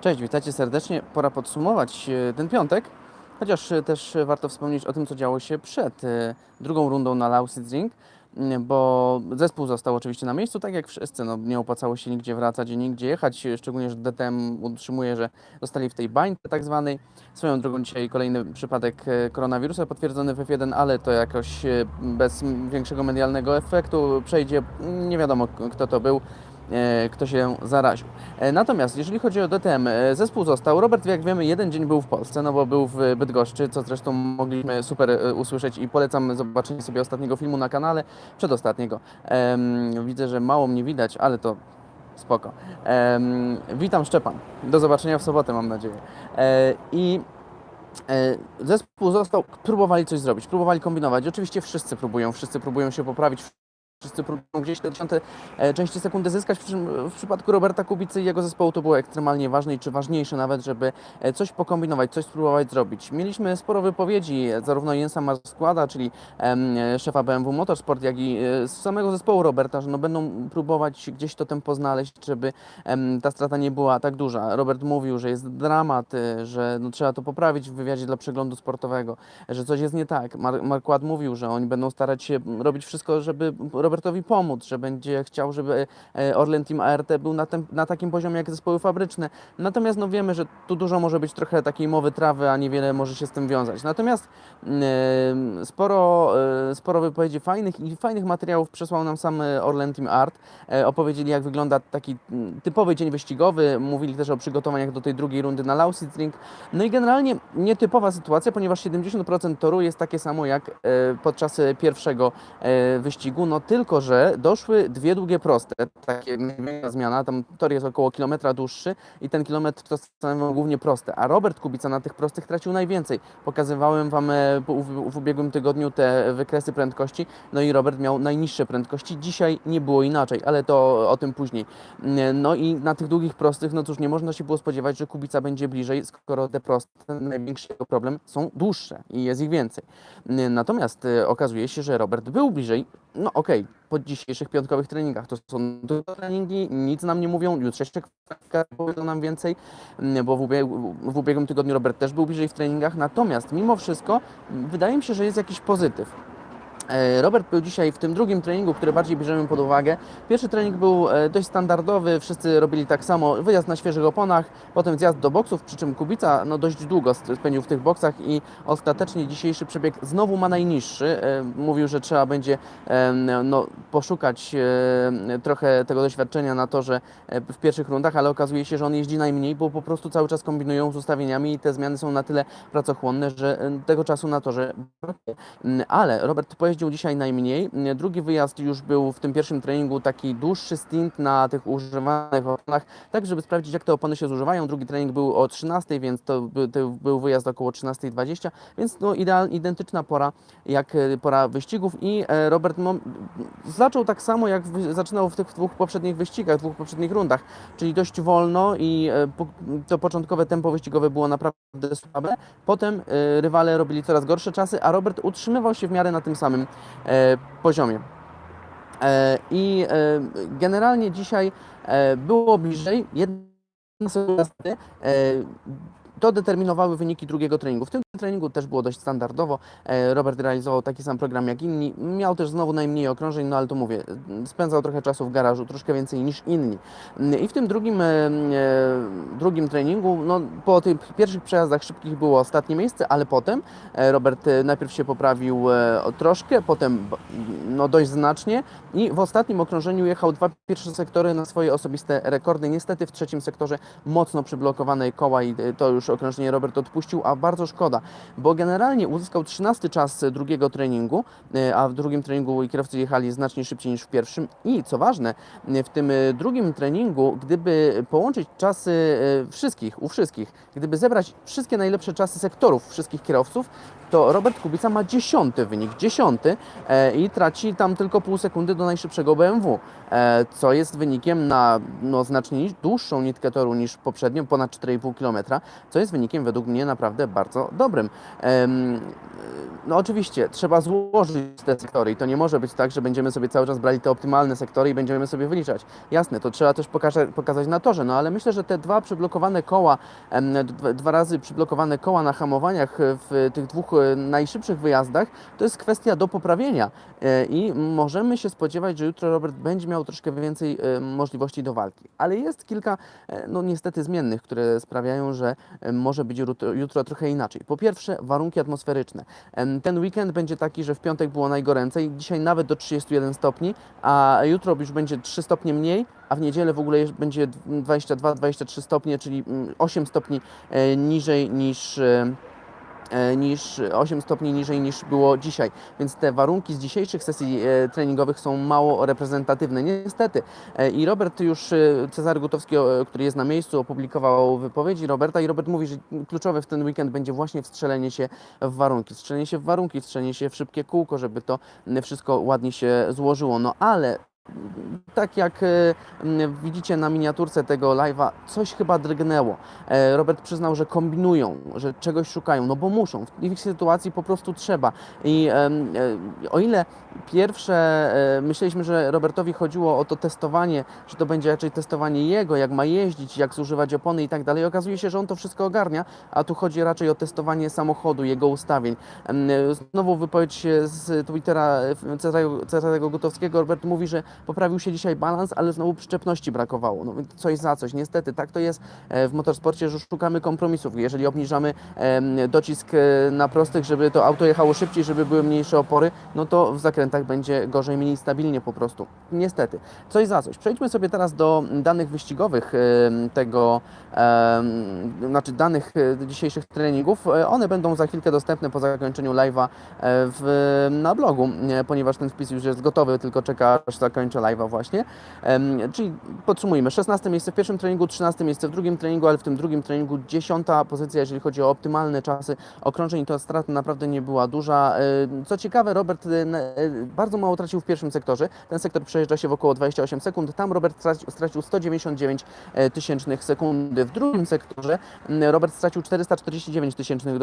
Cześć, witajcie serdecznie. Pora podsumować e, ten piątek, chociaż e, też e, warto wspomnieć o tym, co działo się przed drugą rundą na Lausitzring, bo zespół został oczywiście na miejscu, tak jak wszyscy. No, nie opłacało się nigdzie wracać i nigdzie jechać, szczególnie, że DTM utrzymuje, że zostali w tej bańce tak zwanej. Swoją drogą dzisiaj kolejny przypadek koronawirusa potwierdzony w F1, ale to jakoś bez większego medialnego efektu przejdzie. Nie wiadomo, kto to był kto się zaraził. E, Natomiast jeżeli chodzi o DTM, e, zespół został. Robert, jak wiemy, jeden dzień był w Polsce, no bo był w Bydgoszczy, co zresztą mogliśmy super e, usłyszeć i polecam zobaczenie sobie ostatniego filmu na kanale, przedostatniego. Widzę, że mało mnie widać, ale to spoko. Witam Szczepan. Do zobaczenia w sobotę, mam nadzieję. E, I E, Zespół został, próbowali coś zrobić, próbowali kombinować. Oczywiście wszyscy próbują, wszyscy próbują się poprawić, wszyscy próbują gdzieś te dziesiąte e, części sekundy zyskać. Przy czym w przypadku Roberta Kubicy i jego zespołu to było ekstremalnie ważne i czy ważniejsze nawet, żeby e, coś pokombinować, coś spróbować zrobić. Mieliśmy sporo wypowiedzi e, zarówno Jensa Marskłada, czyli szefa BMW Motorsport, jak i z samego zespołu Roberta, że no będą próbować gdzieś to tempo znaleźć, żeby ta strata nie była tak duża. Robert mówił, że jest dramat, że no, trzeba to poprawić w wywiadzie dla przeglądu sportowego, że coś jest nie tak. Mar- Marquardt mówił, że oni będą starać się robić wszystko, żeby Robertowi pomóc, że będzie chciał, żeby e, Orlen Team ART był na, tem, na takim poziomie jak zespoły fabryczne. Natomiast no, wiemy, że tu dużo może być trochę takiej mowy trawy, a niewiele może się z tym wiązać. Natomiast e, sporo, e, sporo wypowiedzi fajnych i fajnych materiałów przesłał nam sam Orlen Team Art. E, opowiedzieli, jak wygląda taki mm, typowy dzień wyścigowy. Mówili też o przygotowaniach do tej drugiej rundy na Lausitzring. No i generalnie nietypowa sytuacja, ponieważ 70% toru jest takie samo jak podczas pierwszego wyścigu, no tylko, że doszły dwie długie proste, takie zmiana, tam tor jest około kilometra dłuższy i ten kilometr to stanowią głównie proste, a Robert Kubica na tych prostych tracił najwięcej. Pokazywałem Wam e, w, ubiegłym tygodniu te wykresy prędkości, no i Robert miał najniższe prędkości, dzisiaj nie było inaczej, ale to o tym później. No i na tych długich prostych, no cóż, nie można się było spodziewać, że Kubica będzie bliżej, skoro te proste, największy problem, są dłuższe i jest ich więcej. Natomiast e, okazuje się, że Robert był bliżej, no okej, po dzisiejszych piątkowych treningach. To są tylko treningi, nic nam nie mówią, jutrzejsze kwalifikacja powiedzą nam więcej, m, bo w, ubieg- w ubiegłym tygodniu Robert też był bliżej w treningach, natomiast mimo wszystko m, wydaje mi się, że jest jakiś pozytyw. E, Robert był dzisiaj w tym drugim treningu, który bardziej bierzemy pod uwagę. Pierwszy trening był e, dość standardowy, wszyscy robili tak samo, wyjazd na świeżych oponach, potem zjazd do boksów, przy czym Kubica no, dość długo spędził w tych boksach i ostatecznie dzisiejszy przebieg znowu ma najniższy. E, Mówił, że trzeba będzie no, poszukać trochę tego doświadczenia na torze e, w pierwszych rundach, ale okazuje się, że on jeździ najmniej, bo po prostu cały czas kombinują z ustawieniami i te zmiany są na tyle pracochłonne, że tego czasu na torze brakuje. Mm, Ale Robert pojeździł dzisiaj najmniej. Drugi wyjazd już był w tym pierwszym treningu taki dłuższy stint na tych używanych oponach, tak żeby sprawdzić jak te opony się zużywają. Drugi trening był o 13, więc to, by- to był wyjazd około 13.20, więc no ideal, identyczna pora jak e, pora wyścigów i e, Robert Mom zaczął tak samo jak zaczynał w tych dwóch poprzednich wyścigach, dwóch poprzednich rundach, czyli dość wolno i e, to początkowe tempo wyścigowe było naprawdę słabe. Potem e, rywale robili coraz gorsze czasy, a Robert utrzymywał się w miarę na tym samym poziomie. E, I e, generalnie dzisiaj e, było bliżej. Jedna e, to determinowały wyniki drugiego treningu. W tym treningu też było dość standardowo. E, Robert realizował taki sam program jak inni. Miał też znowu najmniej okrążeń, no ale to mówię, spędzał trochę czasu w garażu, troszkę więcej niż inni. I w tym drugim, e, e, drugim treningu, no, po tych pierwszych przejazdach szybkich było ostatnie miejsce, ale potem Robert najpierw się poprawił troszkę, potem no, dość znacznie i w ostatnim okrążeniu jechał dwa pierwsze sektory na swoje osobiste rekordy. Niestety w trzecim sektorze mocno przyblokowane koła i to już okrążenie Robert odpuścił, a bardzo szkoda, bo generalnie uzyskał 13 czas drugiego treningu, e, a w drugim treningu kierowcy jechali znacznie szybciej niż w pierwszym i co ważne, w tym e, drugim treningu, gdyby połączyć czasy e, wszystkich, u wszystkich, gdyby zebrać wszystkie najlepsze czasy sektorów wszystkich kierowców, to Robert Kubica ma dziesiąty wynik, dziesiąty i traci tam tylko pół sekundy do najszybszego BMW, co jest wynikiem na no, znacznie dłuższą nitkę toru niż poprzednio, ponad 4,5 km, co jest wynikiem według mnie naprawdę bardzo dobrym. Dobrym. No oczywiście, trzeba złożyć te sektory i to nie może być tak, że będziemy sobie cały czas brali te optymalne sektory i będziemy sobie wyliczać. Jasne, to trzeba też pokaże, pokazać na torze, no ale myślę, że te dwa przyblokowane koła, dwa, razy przyblokowane koła na hamowaniach w tych dwóch e, najszybszych wyjazdach, to jest kwestia do poprawienia E, i możemy się spodziewać, że jutro Robert będzie miał troszkę więcej e, możliwości do walki. Ale jest kilka, no niestety zmiennych, które sprawiają, że może być jutro, jutro trochę inaczej. Po pierwsze, warunki atmosferyczne. Ten weekend będzie taki, że w piątek było najgoręcej, dzisiaj nawet do 31 stopni, a jutro już będzie 3 stopnie mniej, a w niedzielę w ogóle będzie 22-23 stopnie, czyli mm, 8 stopni e, niżej niż niż 8 stopni niżej niż było dzisiaj. Więc te warunki z dzisiejszych sesji e, treningowych są mało reprezentatywne. Niestety. E, I Robert już, e, Cezary Gutowski, który jest na miejscu, opublikował wypowiedzi Roberta i Robert mówi, że kluczowe w ten weekend będzie właśnie wstrzelenie się w warunki. Wstrzelenie się w warunki, wstrzelenie się w szybkie kółko, żeby to wszystko ładnie się złożyło. No ale tak jak e, widzicie na miniaturce tego live'a, coś chyba drgnęło. E, Robert przyznał, że kombinują, że czegoś szukają, no bo muszą. W ich sytuacji po prostu trzeba. I e, o ile pierwsze myśleliśmy, że Robertowi chodziło o to testowanie, że to będzie raczej testowanie jego, jak ma jeździć, jak zużywać opony i tak dalej, okazuje się, że on to wszystko ogarnia, a tu chodzi raczej o testowanie samochodu, jego ustawień. Znowu wypowiedź z Twittera Cezarego Gutowskiego. Robert mówi, że poprawił się dzisiaj balans, ale znowu przyczepności brakowało. No, coś za coś. Niestety tak to jest e, w motorsporcie, że szukamy kompromisów. Jeżeli obniżamy docisk e, na prostych, żeby to auto jechało szybciej, żeby były mniejsze opory, no to w zakrętach będzie gorzej, mniej stabilnie po prostu. Niestety. Coś za coś. Przejdźmy sobie teraz do danych wyścigowych em, tego, znaczy danych e, dzisiejszych treningów. E, One będą za chwilkę dostępne po zakończeniu live'a e, na blogu, e, ponieważ ten wpis już jest gotowy, tylko czeka aż zakończę live'a właśnie. Czyli podsumujmy, 16 miejsce w pierwszym treningu, 13 miejsce w drugim treningu, ale w tym drugim treningu 10 pozycja, jeżeli chodzi o optymalne czasy okrążeń, to strata naprawdę nie była duża. Co ciekawe, Robert e, e, bardzo mało tracił w pierwszym sektorze. Ten sektor przejeżdża się w około 28 sekund. Tam Robert stracił, stracił 199 e, tysięcznych sekundy. W drugim sektorze Robert stracił 449 tysięcznych,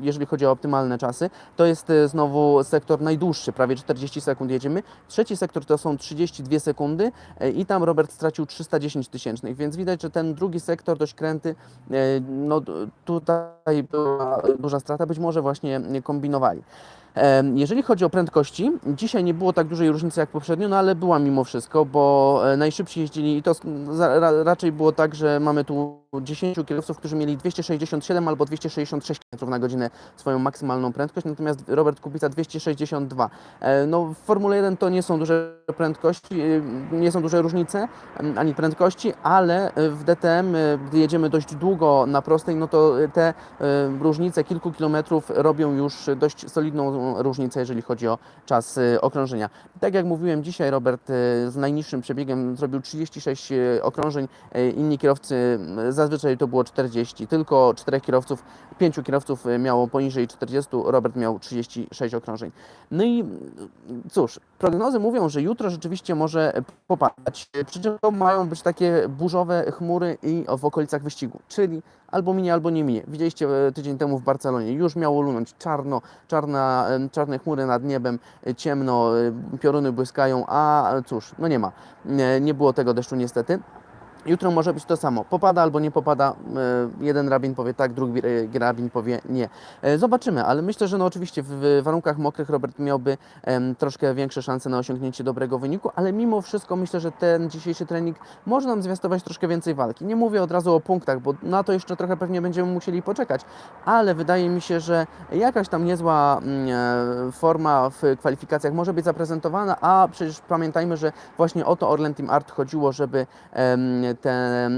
jeżeli chodzi o optymalne czasy. To jest znowu sektor najdłuższy, prawie 40 sekund jedziemy. Trzeci sektor to są 32 sekundy e, i tam Robert stracił 310 tysięcznych, więc widać, że ten drugi sektor dość kręty, e, no tutaj była duża strata, być może właśnie nie kombinowali. Jeżeli chodzi o prędkości, dzisiaj nie było tak dużej różnicy jak poprzednio, no ale była mimo wszystko, bo e, najszybciej jeździli i to raczej było tak, że mamy tu 10 kierowców, którzy mieli 267 albo 266 km na godzinę swoją maksymalną prędkość, natomiast Robert Kubica 262. E, No w Formule 1 to nie są duże prędkości, e, nie są duże różnice ani prędkości, ale w DTM, gdy jedziemy dość długo na prostej, no to te różnice kilku kilometrów robią już dość solidną różnicę, jeżeli chodzi o czas e, okrążenia. Tak jak mówiłem dzisiaj, Robert e, z najniższym przebiegiem zrobił 36 e, okrążeń, inni kierowcy zazwyczaj to było 40, tylko czterech kierowców, pięciu kierowców miało poniżej 40, Robert miał 36 okrążeń. No i cóż, prognozy mówią, że jutro rzeczywiście może popadać, przy czym to mają być takie burzowe chmury i w okolicach wyścigu, czyli albo minie, albo nie minie. Widzieliście tydzień temu w Barcelonie, już miało lunąć czarno, czarna, czarne chmury nad niebem, e, ciemno, e, pioruny błyskają, a cóż, no nie ma. Nie było tego deszczu niestety. Jutro może być to samo. Popada albo nie popada. E, Jeden rabin powie tak, drugi e, rabin powie nie. E, Zobaczymy, ale myślę, że no oczywiście w- warunkach mokrych Robert miałby troszkę większe szanse na osiągnięcie dobrego wyniku, ale mimo wszystko myślę, że ten dzisiejszy trening może nam zwiastować troszkę więcej walki. Nie mówię od razu o punktach, bo na to jeszcze trochę pewnie będziemy musieli poczekać, ale wydaje mi się, że jakaś tam niezła mm, forma w kwalifikacjach może być zaprezentowana, a przecież pamiętajmy, że właśnie o to Orlen Team Art chodziło, żeby tę, e,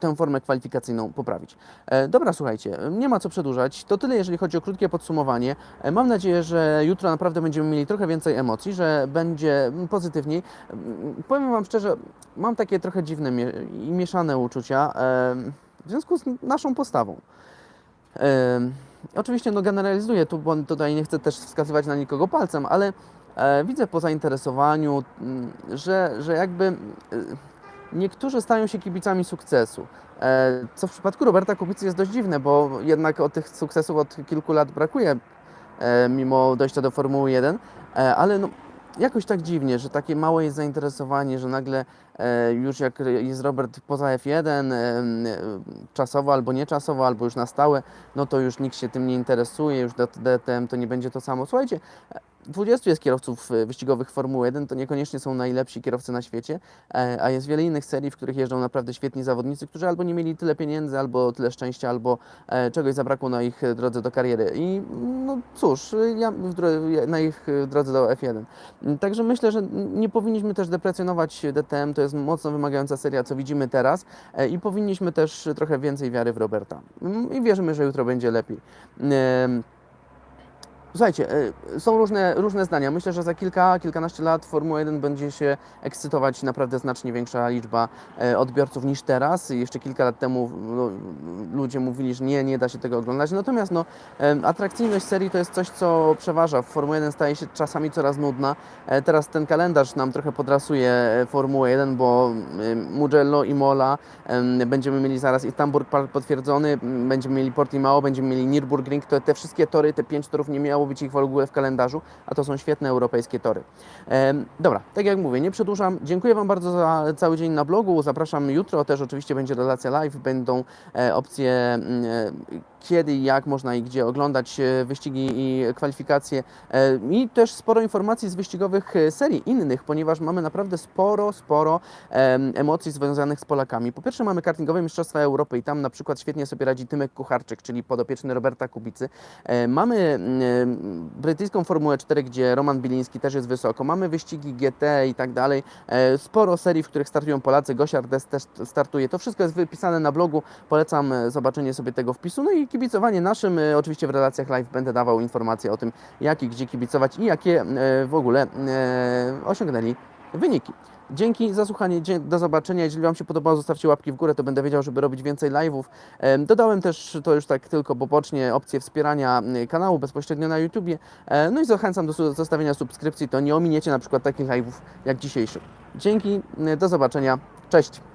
tę formę kwalifikacyjną poprawić. E, Dobra, słuchajcie, nie ma co przedłużać. To tyle, jeżeli chodzi o krótkie podsumowanie. E, Mam nadzieję, że jutro naprawdę będziemy mieli trochę więcej emocji, że będzie pozytywniej. Powiem Wam szczerze, mam takie trochę dziwne i mieszane uczucia w związku z naszą postawą. Oczywiście no generalizuję tu, bo tutaj nie chcę też wskazywać na nikogo palcem, ale widzę po zainteresowaniu, mm, że, że jakby niektórzy stają się kibicami sukcesu. E, Co w przypadku Roberta Kubicy jest dość dziwne, bo jednak od tych sukcesów od kilku lat brakuje, e, mimo dojścia do Formuły 1, E, ale no, jakoś tak dziwnie, że takie małe jest zainteresowanie, że nagle już jak jest Robert poza F1, e, m, e, czasowo albo nieczasowo, albo już na stałe, no to już nikt się tym nie interesuje, już DTM to nie będzie to samo. Słuchajcie, 20 jest kierowców e, wyścigowych Formuły 1, to niekoniecznie są najlepsi kierowcy na świecie, e, a jest wiele innych serii, w których jeżdżą naprawdę świetni zawodnicy, którzy albo nie mieli tyle pieniędzy, albo tyle szczęścia, albo e, czegoś zabrakło na ich drodze do kariery. I no cóż, ja na ich drodze do F1. Mm, Także myślę, że nie powinniśmy też deprecjonować DTM, to jest mocno wymagająca seria, co widzimy teraz i powinniśmy też trochę więcej wiary w Roberta. I wierzymy, że jutro będzie lepiej. Słuchajcie, e, są różne, różne zdania. Myślę, że za kilka, kilkanaście lat Formuła 1 będzie się ekscytować naprawdę znacznie większa liczba e, odbiorców niż teraz. Jeszcze kilka lat temu no, ludzie mówili, że nie, nie da się tego oglądać. Natomiast no, em, atrakcyjność serii to jest coś, co przeważa. Formuła 1 staje się czasami coraz nudna. E, Teraz ten kalendarz nam trochę podrasuje e, Formułę 1, bo Mugello i Mola em, będziemy mieli zaraz i Tamburg pa- potwierdzony, będziemy mieli Portimao, będziemy mieli Nürburgring. To te wszystkie tory, te pięć torów nie miało być ich w ogóle w kalendarzu, a to są świetne europejskie tory. Dobra, tak jak mówię, nie przedłużam. Dziękuję Wam bardzo za cały dzień na blogu. Zapraszam jutro, też oczywiście będzie relacja live, będą e, opcje mm, e, kiedy i jak można i gdzie oglądać e, wyścigi i kwalifikacje i też sporo informacji z wyścigowych serii innych, ponieważ mamy naprawdę sporo, sporo em, emocji związanych z Polakami. Po pierwsze mamy kartingowe Mistrzostwa Europy i tam na przykład świetnie sobie radzi Tymek Kucharczyk, czyli podopieczny Roberta Kubicy. Mamy mm, brytyjską Formułę 4, gdzie Roman Biliński też jest wysoko. Mamy wyścigi GT i tak dalej. E, Sporo serii, w których startują Polacy. Gosia Ardes też startuje. To wszystko jest wypisane na blogu. Polecam e, zobaczenie sobie tego wpisu. No i kibicowanie naszym. E, Oczywiście w relacjach live będę dawał informacje o tym, jak i gdzie kibicować i jakie w ogóle osiągnęli wyniki. Dzięki za słuchanie, do zobaczenia. Jeżeli Wam się podobało, zostawcie łapki w górę, to będę wiedział, żeby robić więcej live'ów. Em, Dodałem też, to już tak tylko pobocznie, opcję wspierania kanału bezpośrednio na YouTubie. E, No i zachęcam do zostawienia subskrypcji, to nie ominiecie na przykład takich live'ów jak dzisiejszy. Dzięki, do zobaczenia, cześć!